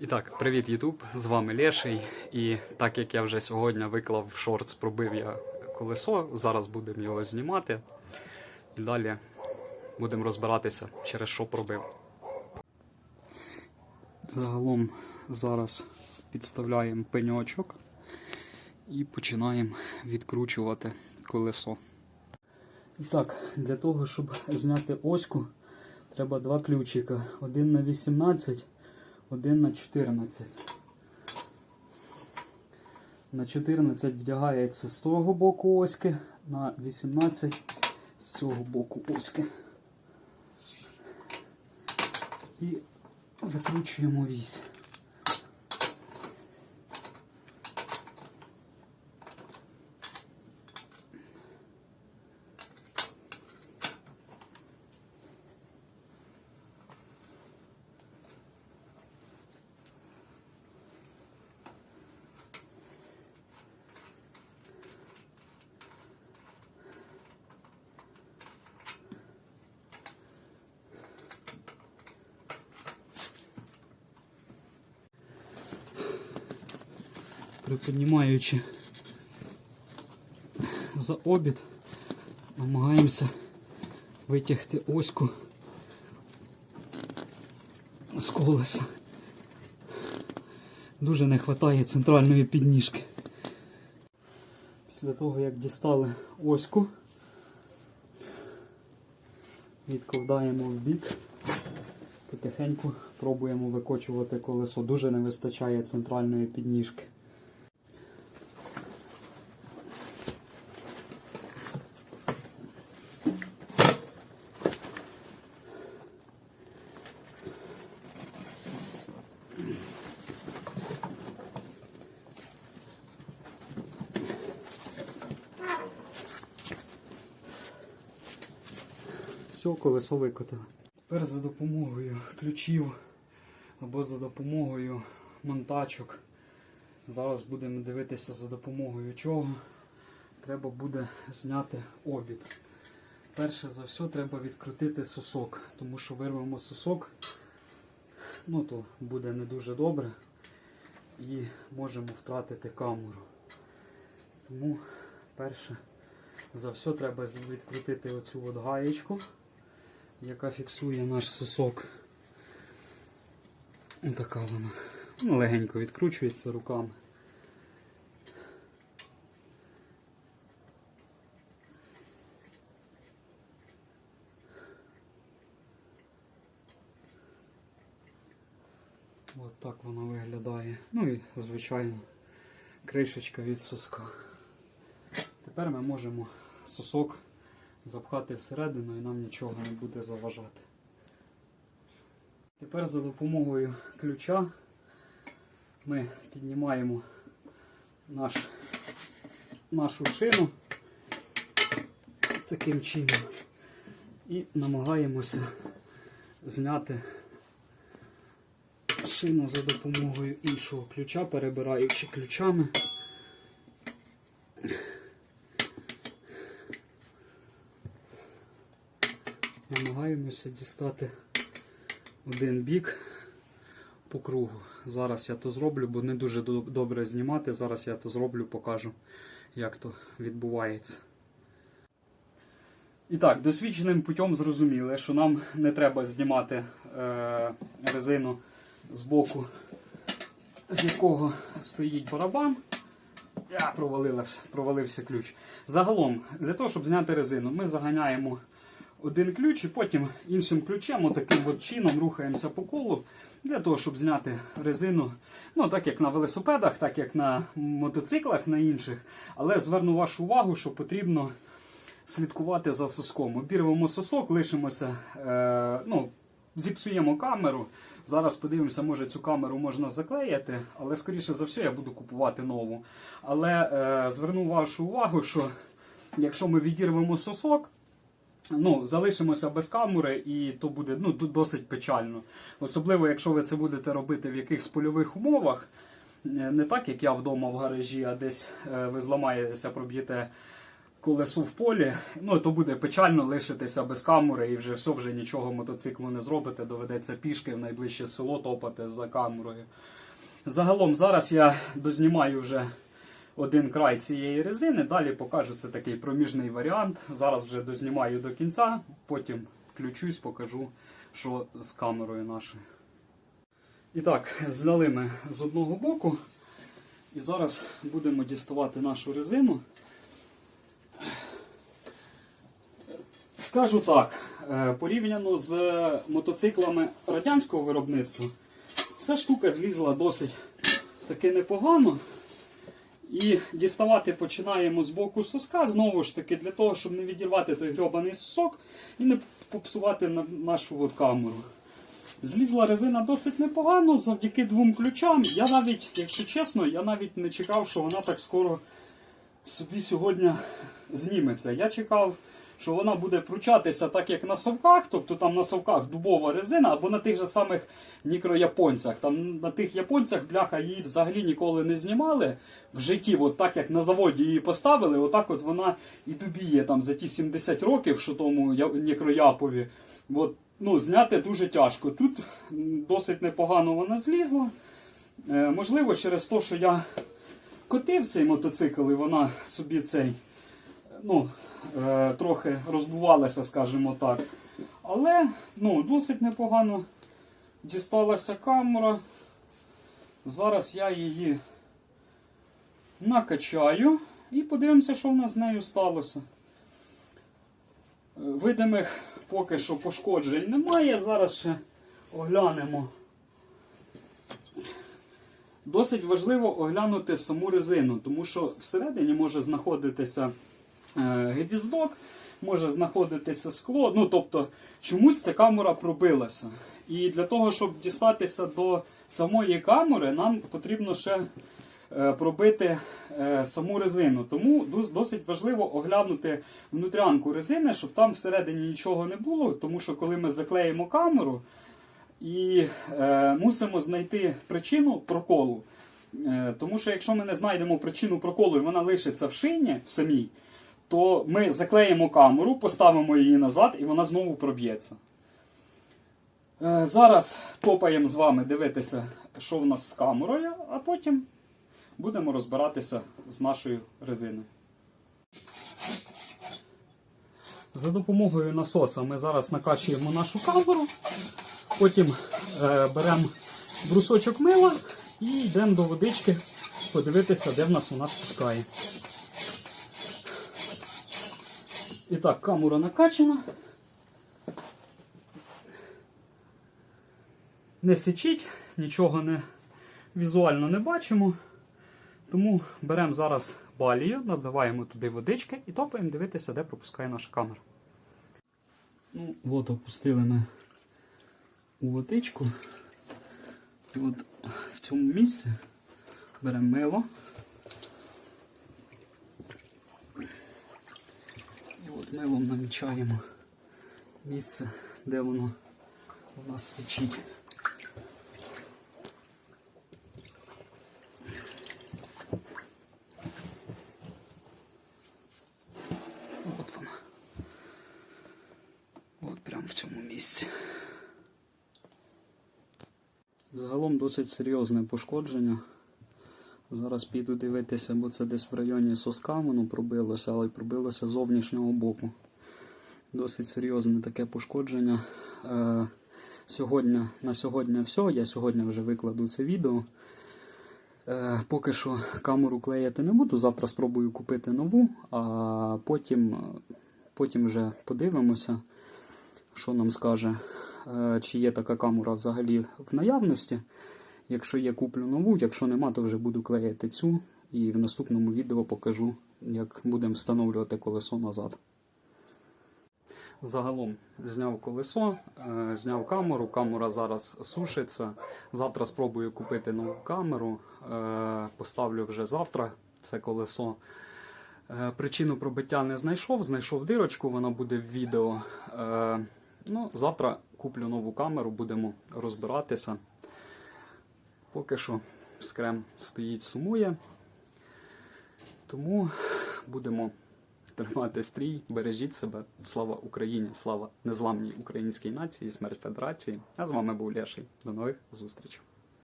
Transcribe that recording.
І так, привіт, Ютуб! З вами Леший. І так як я вже сьогодні виклав в шортс, пробив я колесо, зараз будемо його знімати. І далі будемо розбиратися, через що пробив. Загалом зараз підставляємо пеньочок і починаємо відкручувати колесо. І так, для того, щоб зняти оську, треба два ключика. Один на 18, один на 14. На 14 вдягається з того боку оськи, на 18 з цього боку оськи. І викручуємо вісь. Приподнімаючи за обід, намагаємося витягти оську з колеса. Дуже не вистачає центральної підніжки. Після того, як дістали оську, відкладаємо в бік, потихеньку пробуємо викочувати колесо. Дуже не вистачає центральної підніжки. Все, колесо викотили. Тепер за допомогою ключів або за допомогою монтачок. Зараз будемо дивитися за допомогою чого. Треба буде зняти обід. Перше за все треба відкрутити сосок, тому що вирвемо сосок, ну то буде не дуже добре і можемо втратити камеру. Тому перше за все треба відкрутити оцю от гаєчку, яка фіксує наш сосок. Отака вона. Легенько відкручується руками. От так вона виглядає. Ну і, звичайно, кришечка від соска. Тепер ми можемо сосок запхати всередину і нам нічого не буде заважати. Тепер за допомогою ключа ми піднімаємо наш, нашу шину таким чином і намагаємося зняти шину за допомогою іншого ключа, перебираючи ключами. Намагаємося дістати один бік по кругу. Зараз я то зроблю, бо не дуже добре знімати. Зараз я то зроблю, покажу, як то відбувається. І так, досвідченим путем зрозуміли, що нам не треба знімати е, резину з боку, з якого стоїть барабан. Я провалився, провалився ключ. Загалом, для того, щоб зняти резину, ми заганяємо один ключ і потім іншим ключем, отаким от чином рухаємося по колу для того, щоб зняти резину. Ну, так як на велосипедах, так як на мотоциклах, на інших. Але зверну вашу увагу, що потрібно слідкувати за соском. Обірвемо сосок, лишимося, е, ну, зіпсуємо камеру. Зараз подивимося, може цю камеру можна заклеїти, але скоріше за все я буду купувати нову. Але е, зверну вашу увагу, що якщо ми відірвемо сосок, ну, залишимося без камери, і то буде ну, досить печально. Особливо, якщо ви це будете робити в якихось польових умовах, е, не так, як я вдома в гаражі, а десь е, ви зламаєтеся, проб'єте колесо в полі, ну то буде печально лишитися без камери і вже все, вже нічого мотоциклу не зробите. Доведеться пішки в найближче село топати за камерою. Загалом зараз я дознімаю вже один край цієї резини. Далі покажу це такий проміжний варіант. Зараз вже дознімаю до кінця, потім включусь, покажу, що з камерою нашою. І так, зняли ми з одного боку. І зараз будемо діставати нашу резину. Скажу так, е, порівняно з мотоциклами радянського виробництва, ця штука злізла досить таки непогано. І діставати починаємо з боку соска, знову ж таки, для того, щоб не відірвати той грьобаний сосок і не попсувати на- нашу камеру. Злізла резина досить непогано завдяки двом ключам. Я навіть, якщо чесно, я навіть не чекав, що вона так скоро собі сьогодні зніметься. Я чекав, що вона буде пручатися так, як на совках, тобто там на совках дубова резина, або на тих же самих мікрояпонцях. Там на тих японцях бляха її взагалі ніколи не знімали в житті, от так як на заводі її поставили, отак от вона і дубіє там за ті 70 років, що тому мікрояпові. От, ну, зняти дуже тяжко. Тут досить непогано вона злізла. Е, можливо, через те, що я котив цей мотоцикл, і вона собі цей, ну, е, трохи розбувалася, скажімо так. Але ну, досить непогано дісталася камера. Зараз я її накачаю і подивимося, що в нас з нею сталося. Е, Видимих поки що пошкоджень немає. Зараз ще оглянемо. Досить важливо оглянути саму резину, тому що всередині може знаходитися гвіздок, може знаходитися скло. Ну, тобто, чомусь ця камера пробилася. І для того, щоб дістатися до самої камери, нам потрібно ще е, пробити е, саму резину. Тому досить важливо оглянути внутрянку резини, щоб там всередині нічого не було, тому що коли ми заклеїмо камеру, і е, мусимо знайти причину проколу. Е, тому що якщо ми не знайдемо причину проколу і вона лишиться в шині в самій, то ми заклеїмо камеру, поставимо її назад і вона знову проб'ється. Е, зараз топаємо з вами дивитися, що в нас з камерою, а потім будемо розбиратися з нашою резиною. За допомогою насоса ми зараз накачуємо нашу камеру. Потім е, беремо брусочок мила і йдемо до водички подивитися, де в нас вона спускає. І так, камера накачана. Не сичить, нічого не візуально не бачимо. Тому беремо зараз балію, наливаємо туди водички і топаємо дивитися, де пропускає наша камера. Ну, от опустили ми у водичку. І от в цьому місці беремо мило. І от милом намічаємо місце, де воно у нас стечить. От вона. От прямо в цьому місці. Загалом досить серйозне пошкодження. Зараз піду дивитися, бо це десь в районі соска воно пробилося, але пробилося з зовнішнього боку. Досить серйозне таке пошкодження. Е, сьогодні, на сьогодні все. Я сьогодні вже викладу це відео. Е, поки що камеру клеїти не буду. Завтра спробую купити нову, а потім, потім вже подивимося, що нам скаже, е, чи є така камера взагалі в наявності. Якщо є, куплю нову, якщо нема, то вже буду клеїти цю. І в наступному відео покажу, як будемо встановлювати колесо назад. Загалом зняв колесо, е, зняв камеру. Камера зараз сушиться. Завтра спробую купити нову камеру. е, Поставлю вже завтра це колесо. Е, Причину пробиття не знайшов, знайшов дирочку, вона буде в відео. Ну, завтра куплю нову камеру, будемо розбиратися. Поки що скрем стоїть, сумує. Тому будемо тримати стрій, бережіть себе. Слава Україні! Слава незламній українській нації, смерть Федерації. А з вами був Леший. До нових зустрічей.